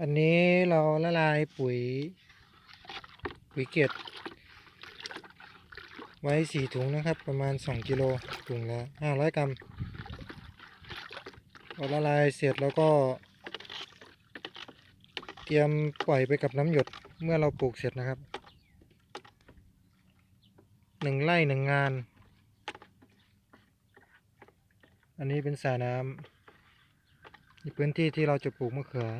อันนี้เราละลายปุ๋ย ปุ๋ยเกล็ดไว้สี่ถุงนะครับ ประมาณสองกิโลถุงละห้าร้อยกรัมพอละลายเสร็จแล้วก็ เตรียมปล่อยไปกับน้ำหยดเมื่อเราปลูกเสร็จนะครับหนึ่งไร่หนึ่งงาน อันนี้เป็นสระน้ำนี่พื้นที่ที่เราจะปลูกมะเขือ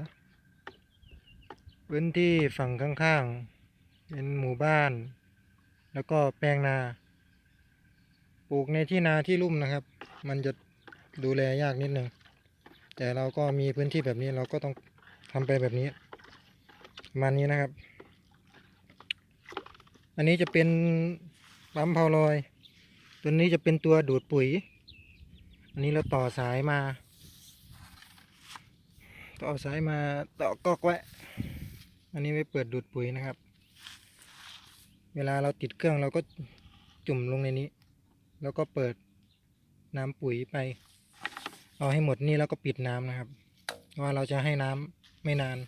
พื้นที่ฝั่งข้างๆ เป็นหมู่บ้าน แล้วก็แปลงนา ปลูกในที่นาที่ลุ่มนะครับ มันจะดูแลยากนิดนึง แต่เราก็มีพื้นที่แบบนี้เราก็ต้องทำไปแบบนี้มานี้นะครับ อันนี้จะเป็นปั๊มเพาลอย ตัวนี้จะเป็นตัวดูดปุ๋ย อันนี้เราต่อสายมา ต่อสายมาต่อก๊อกไว้ อันนี้ไว้เปิดดูดปุ๋ยนะครับ เวลาเราติดเครื่องเราก็จุ่มลงในนี้ แล้วก็เปิดน้ำปุ๋ยไป เอาให้หมดนี่แล้วก็ปิดน้ำนะครับเพราะว่าเราจะให้น้ำไม่นาน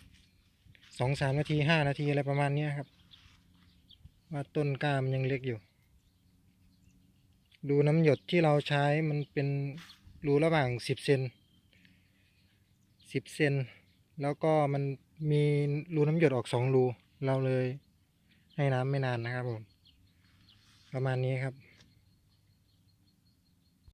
สองสามนาทีห้านาทีอะไรประมาณเนี้ครับ ว่าต้นกล้ามยังเล็กอยู่ ดูน้ำหยดที่เราใช้มันเป็นรูระหว่างสิบเซนสิบเซน แล้วก็มันมีรูน้ำหยดออกสองรู เราเลยให้น้ำไม่นานนะครับผม ประมาณนี้ครับ